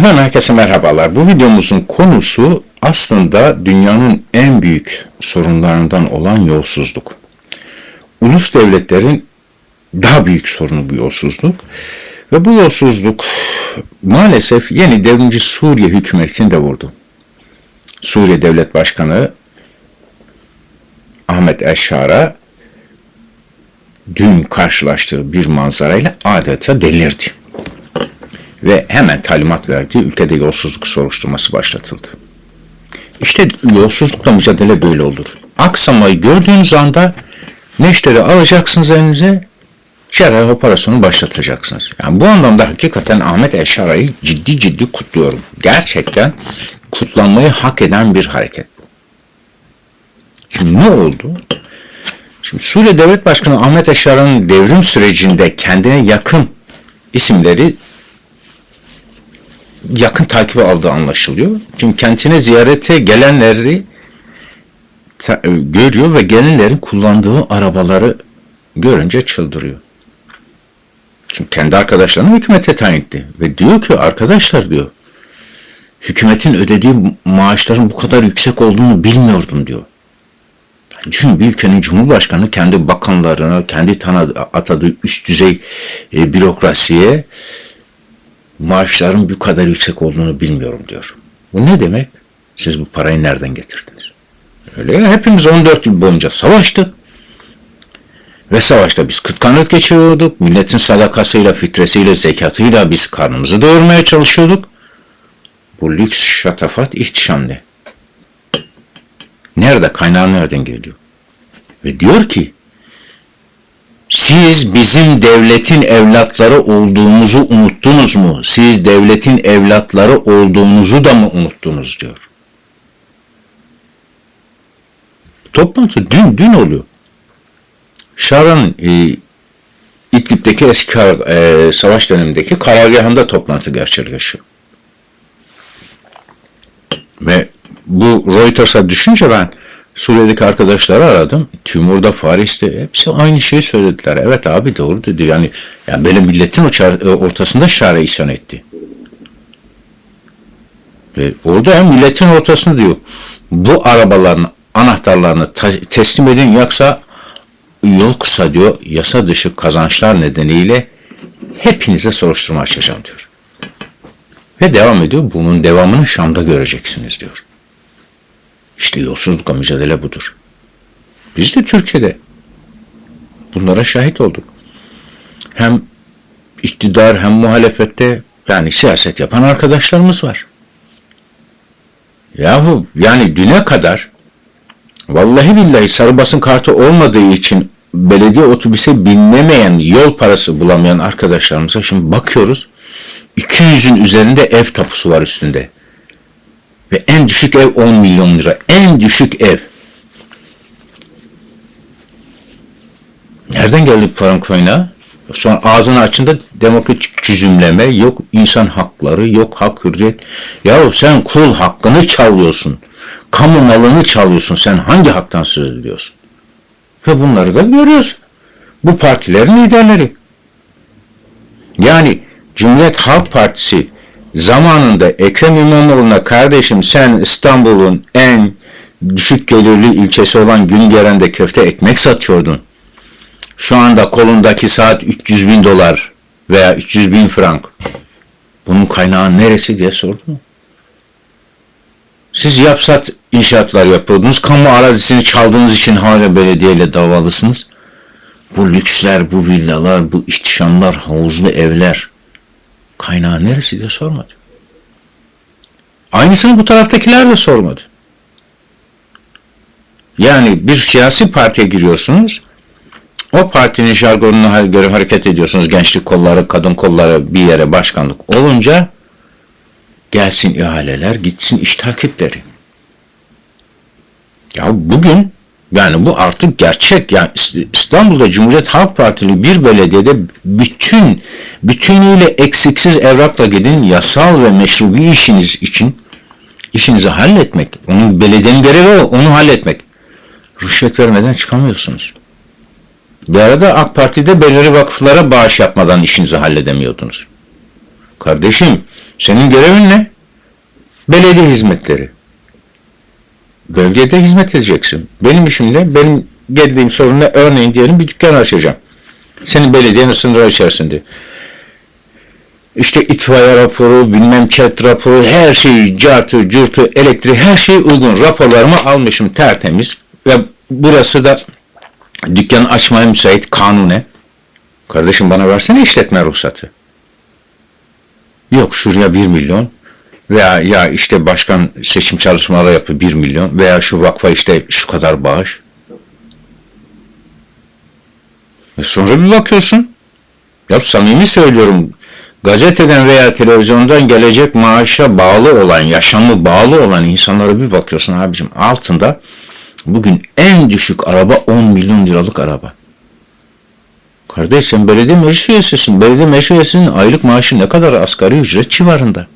Efendim herkese merhabalar. Bu videomuzun konusu aslında dünyanın en büyük sorunlarından olan yolsuzluk. Ulus devletlerin daha büyük sorunu bu yolsuzluk. Ve bu yolsuzluk maalesef yeni devrimci Suriye hükümetini de vurdu. Suriye Devlet Başkanı Ahmet Eşşar'a dün karşılaştığı bir manzarayla adeta delirdi ve hemen talimat verdi. Ülkede yolsuzluk soruşturması başlatıldı. İşte yolsuzlukla mücadele böyle olur. Aksamayı gördüğünüz anda neşteri alacaksınız elinize, cerrahi operasyonu başlatacaksınız. Yani bu anlamda hakikaten Ahmet Eşara'yı ciddi ciddi kutluyorum. Gerçekten kutlanmayı hak eden bir hareket. Şimdi ne oldu? Şimdi Suriye Devlet Başkanı Ahmet Eşara'nın devrim sürecinde kendine yakın isimleri yakın takibi aldığı anlaşılıyor. Çünkü kendisine ziyarete gelenleri ta- görüyor ve gelenlerin kullandığı arabaları görünce çıldırıyor. Çünkü kendi arkadaşlarını hükümete tayin etti. Ve diyor ki arkadaşlar diyor hükümetin ödediği maaşların bu kadar yüksek olduğunu bilmiyordum diyor. Düşün bir ülkenin cumhurbaşkanı kendi bakanlarına, kendi tanı atadığı üst düzey e, bürokrasiye maaşların bu kadar yüksek olduğunu bilmiyorum diyor. Bu ne demek? Siz bu parayı nereden getirdiniz? Öyle ya hepimiz 14 yıl boyunca savaştık. Ve savaşta biz kıtkanlık geçiriyorduk. Milletin sadakasıyla, fitresiyle, zekatıyla biz karnımızı doyurmaya çalışıyorduk. Bu lüks, şatafat, ihtişam ne? Nerede? Kaynağı nereden geliyor? Ve diyor ki siz bizim devletin evlatları olduğumuzu unuttunuz mu? Siz devletin evlatları olduğunuzu da mı unuttunuz diyor. Toplantı dün dün oluyor. Şaran'ın e, İdlib'deki eski e, savaş dönemindeki karargahında toplantı gerçekleşiyor. Ve bu Reuters'a düşünce ben Suriye'deki arkadaşları aradım. Timur'da, Paris'te hepsi aynı şeyi söylediler. Evet abi doğru dedi. Yani, yani benim milletin ortasında şare isyan etti. Ve orada hem milletin ortasında diyor. Bu arabaların anahtarlarını teslim edin yoksa yol kısa diyor. Yasa dışı kazançlar nedeniyle hepinize soruşturma açacağım diyor. Ve devam ediyor. Bunun devamını Şam'da göreceksiniz diyor. İşte yolsuzlukla mücadele budur. Biz de Türkiye'de bunlara şahit olduk. Hem iktidar hem muhalefette yani siyaset yapan arkadaşlarımız var. Yahu yani düne kadar vallahi billahi sarı basın kartı olmadığı için belediye otobüse binemeyen, yol parası bulamayan arkadaşlarımıza şimdi bakıyoruz. 200'ün üzerinde ev tapusu var üstünde. Ve en düşük ev 10 milyon lira. En düşük ev. Nereden geldi paranın kaynağı? Sonra ağzını açında demokratik çözümleme, yok insan hakları, yok hak hürriyet. Yahu sen kul hakkını çalıyorsun. Kamu malını çalıyorsun. Sen hangi haktan söz ediyorsun? Ve bunları da görüyoruz. Bu partilerin liderleri. Yani Cumhuriyet Halk Partisi zamanında Ekrem İmamoğlu'na kardeşim sen İstanbul'un en düşük gelirli ilçesi olan Güngören'de köfte ekmek satıyordun. Şu anda kolundaki saat 300 bin dolar veya 300 bin frank. Bunun kaynağı neresi diye sordum. Siz yapsat inşaatlar yapıyordunuz. Kamu arazisini çaldığınız için hala belediyeyle davalısınız. Bu lüksler, bu villalar, bu ihtişamlar, havuzlu evler kaynağı neresi diye sormadı. Aynısını bu taraftakiler de sormadı. Yani bir siyasi partiye giriyorsunuz, o partinin jargonuna göre hareket ediyorsunuz. Gençlik kolları, kadın kolları bir yere başkanlık olunca gelsin ihaleler, gitsin iş takipleri. Ya bugün yani bu artık gerçek. Yani İstanbul'da Cumhuriyet Halk Partili bir belediyede bütün bütünüyle eksiksiz evrakla gidin yasal ve meşrubi işiniz için işinizi halletmek. Onun belediyenin görevi o, onu halletmek. Rüşvet vermeden çıkamıyorsunuz. Bir arada AK Parti'de belirli vakıflara bağış yapmadan işinizi halledemiyordunuz. Kardeşim senin görevin ne? Belediye hizmetleri. Bölgede hizmet edeceksin. Benim işim ne? Benim geldiğim sorun ne? Örneğin diyelim bir dükkan açacağım. Senin belediyenin sınırları içerisinde. İşte itfaiye raporu, bilmem chat raporu, her şeyi, cartı, curtu, elektriği, her şey uygun. Raporlarımı almışım tertemiz. Ve burası da dükkan açmaya müsait kanune. Kardeşim bana versene işletme ruhsatı. Yok şuraya 1 milyon veya ya işte başkan seçim çalışmaları yapıyor 1 milyon veya şu vakfa işte şu kadar bağış. E sonra bir bakıyorsun. Ya samimi söylüyorum. Gazeteden veya televizyondan gelecek maaşa bağlı olan, yaşamı bağlı olan insanlara bir bakıyorsun abicim altında bugün en düşük araba 10 milyon liralık araba. Kardeş sen belediye meclis üyesisin. Belediye meclis üyesinin aylık maaşı ne kadar asgari ücret civarında.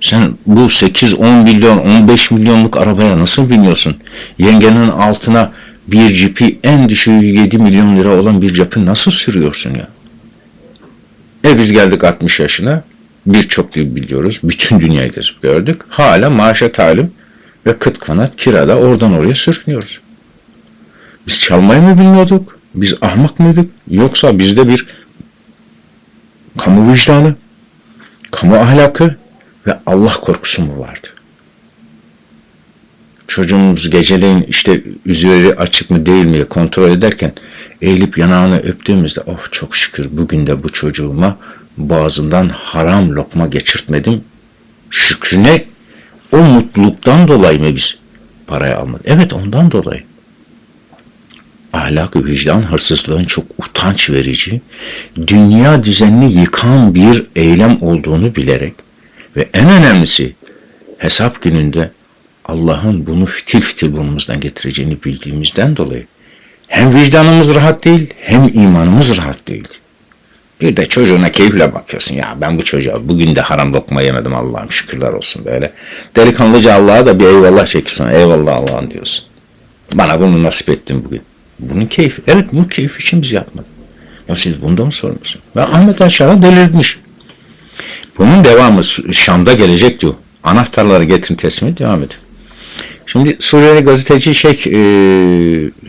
Sen bu 8, 10 milyon, 15 milyonluk arabaya nasıl biniyorsun? Yengenin altına bir cipi en düşüğü 7 milyon lira olan bir cipi nasıl sürüyorsun ya? E biz geldik 60 yaşına. Birçok dil biliyoruz. Bütün dünyayı gezip gördük. Hala maaşa talim ve kıt kanat kirada oradan oraya sürünüyoruz. Biz çalmayı mı bilmiyorduk? Biz ahmak mıydık? Yoksa bizde bir kamu vicdanı, kamu ahlakı ve Allah korkusu mu vardı? Çocuğumuz geceleyin işte üzeri açık mı değil mi kontrol ederken eğilip yanağını öptüğümüzde oh çok şükür bugün de bu çocuğuma boğazından haram lokma geçirtmedim. Şükrüne o mutluluktan dolayı mı biz parayı almadık? Evet ondan dolayı ahlak vicdan hırsızlığın çok utanç verici, dünya düzenini yıkan bir eylem olduğunu bilerek ve en önemlisi hesap gününde Allah'ın bunu fitil fitil burnumuzdan getireceğini bildiğimizden dolayı hem vicdanımız rahat değil hem imanımız rahat değil. Bir de çocuğuna keyifle bakıyorsun ya ben bu çocuğa bugün de haram lokma yemedim Allah'ım şükürler olsun böyle. Delikanlıca Allah'a da bir eyvallah çekiyorsun eyvallah Allah'ım diyorsun. Bana bunu nasip ettin bugün. Bunun keyfi. Evet bu keyif için biz yapmadık. Ya siz bundan mı sormuşsun? Ve Ahmet Aşar'a delirtmiş. Bunun devamı Şam'da gelecek diyor. Anahtarları getirin teslim et devam edin. Şimdi Suriyeli gazeteci şey e,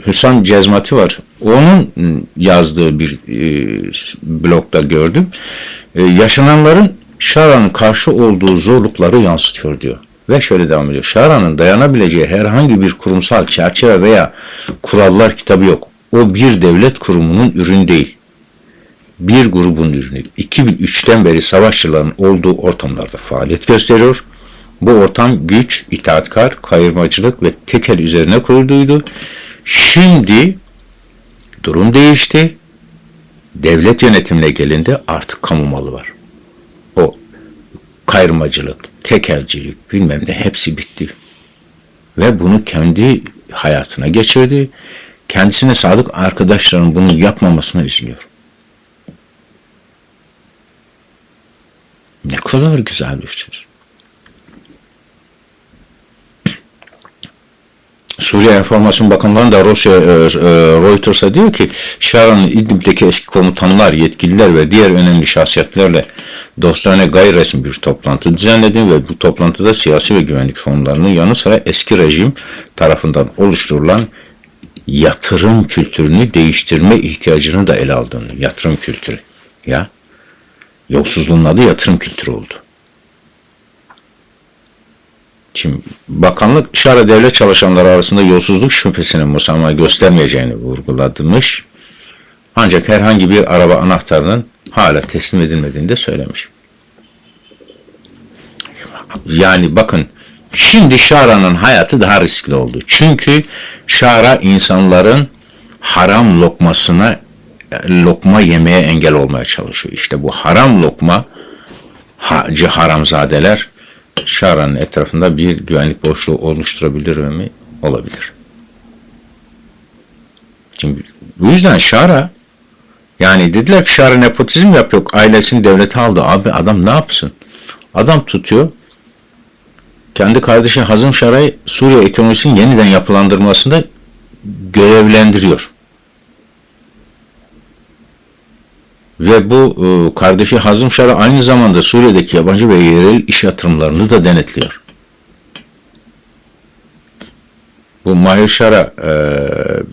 Hüsam Cezmati var. Onun yazdığı bir e, blogda gördüm. E, yaşananların Şara'nın karşı olduğu zorlukları yansıtıyor diyor. Ve şöyle devam ediyor. Şara'nın dayanabileceği herhangi bir kurumsal çerçeve veya kurallar kitabı yok. O bir devlet kurumunun ürünü değil. Bir grubun ürünü. 2003'ten beri savaşçıların olduğu ortamlarda faaliyet gösteriyor. Bu ortam güç, itaatkar, kayırmacılık ve tekel üzerine kurulduydu. Şimdi durum değişti. Devlet yönetimine gelindi artık kamu malı var. O kayırmacılık, tekelcilik bilmem ne hepsi bitti. Ve bunu kendi hayatına geçirdi. Kendisine sadık arkadaşların bunu yapmamasına üzülüyor. Kadar güzel bir söz. Suriye Enformasyon Bakanlığı'nın da Rusya, e, e, Reuters'a diyor ki Şaran'ın İdlib'deki eski komutanlar, yetkililer ve diğer önemli şahsiyetlerle dostane gayri resmi bir toplantı düzenledi ve bu toplantıda siyasi ve güvenlik fonlarının yanı sıra eski rejim tarafından oluşturulan yatırım kültürünü değiştirme ihtiyacını da ele aldığını, yatırım kültürü. Ya, yolsuzluğun adı yatırım kültürü oldu. Şimdi bakanlık şara devlet çalışanları arasında yolsuzluk şüphesinin musamaha göstermeyeceğini vurgulatmış. Ancak herhangi bir araba anahtarının hala teslim edilmediğini de söylemiş. Yani bakın şimdi Şara'nın hayatı daha riskli oldu. Çünkü Şara insanların haram lokmasına lokma yemeye engel olmaya çalışıyor. İşte bu haram lokma hacı haramzadeler Şara'nın etrafında bir güvenlik boşluğu oluşturabilir mi? Olabilir. Şimdi bu yüzden Şara yani dediler ki Şara nepotizm yapıyor. Ailesini devlete aldı. Abi adam ne yapsın? Adam tutuyor. Kendi kardeşi Hazım Şara'yı Suriye ekonomisinin yeniden Ve bu e, kardeşi Hazım Şara aynı zamanda Suriye'deki yabancı ve yerel iş yatırımlarını da denetliyor. Bu Mahir Şara e,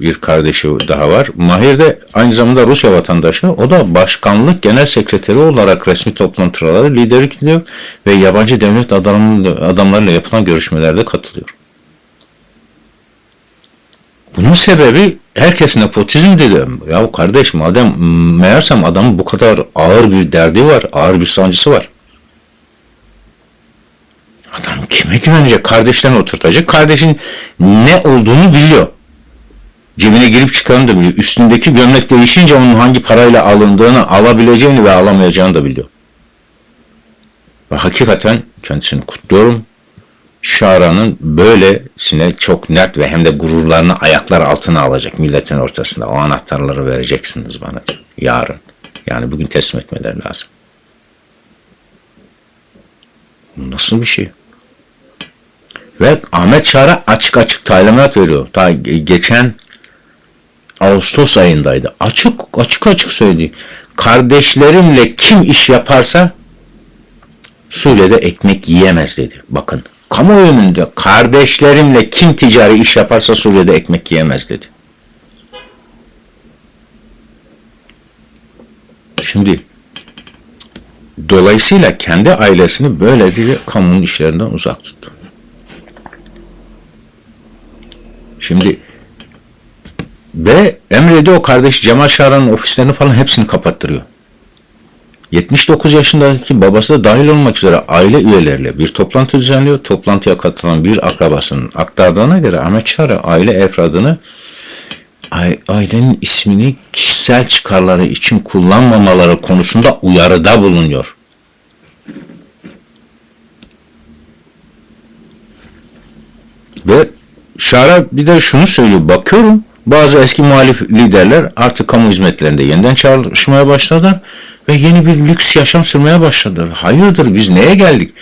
bir kardeşi daha var. Mahir de aynı zamanda Rusya vatandaşı. O da başkanlık genel sekreteri olarak resmi toplantılara liderlik ediyor ve yabancı devlet adam, adamlarıyla yapılan görüşmelerde katılıyor. Bunun sebebi herkes nepotizm dedi. Ya kardeş madem meğersem adamın bu kadar ağır bir derdi var, ağır bir sancısı var. Adam kime güvenecek? Kardeşlerini oturtacak. Kardeşin ne olduğunu biliyor. Cebine girip çıkanı da biliyor. Üstündeki gömlek değişince onun hangi parayla alındığını, alabileceğini ve alamayacağını da biliyor. Ve hakikaten kendisini kutluyorum. Şara'nın böylesine çok net ve hem de gururlarını ayaklar altına alacak milletin ortasında. O anahtarları vereceksiniz bana yarın. Yani bugün teslim etmeleri lazım. Nasıl bir şey? Ve Ahmet Çağrı açık açık talimat veriyor. Ta geçen Ağustos ayındaydı. Açık açık açık söyledi. Kardeşlerimle kim iş yaparsa Suriye'de ekmek yiyemez dedi. Bakın kamuoyu önünde kardeşlerimle kim ticari iş yaparsa Suriye'de ekmek yiyemez dedi. Şimdi dolayısıyla kendi ailesini böylece kamunun işlerinden uzak tuttu. Şimdi ve emrediyor o kardeş Cemal Şaran'ın ofislerini falan hepsini kapattırıyor. 79 yaşındaki babası da dahil olmak üzere aile üyeleriyle bir toplantı düzenliyor. Toplantıya katılan bir akrabasının aktardığına göre Ahmet Çağrı aile efradını ailenin ismini kişisel çıkarları için kullanmamaları konusunda uyarıda bulunuyor. Ve Şara bir de şunu söylüyor. Bakıyorum bazı eski muhalif liderler artık kamu hizmetlerinde yeniden çalışmaya başladılar ve yeni bir lüks yaşam sürmeye başladılar. Hayırdır biz neye geldik?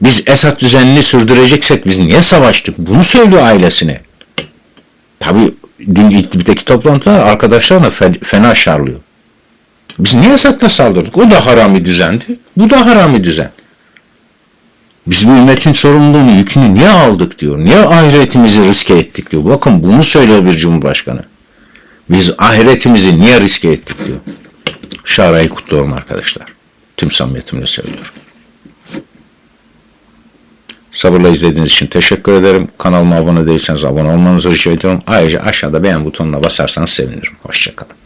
Biz Esad düzenini sürdüreceksek biz niye savaştık? Bunu söylüyor ailesine. Tabii dün İdlib'deki toplantıda arkadaşlarına fena şarlıyor. Biz niye Esad'la saldırdık? O da harami düzendi. Bu da harami düzen. Biz bu ümmetin sorumluluğunu, yükünü niye aldık diyor. Niye ahiretimizi riske ettik diyor. Bakın bunu söylüyor bir cumhurbaşkanı. Biz ahiretimizi niye riske ettik diyor. Şarayı kutluyorum arkadaşlar. Tüm samimiyetimle söylüyorum. Sabırla izlediğiniz için teşekkür ederim. Kanalıma abone değilseniz abone olmanızı rica ediyorum. Ayrıca aşağıda beğen butonuna basarsanız sevinirim. Hoşçakalın.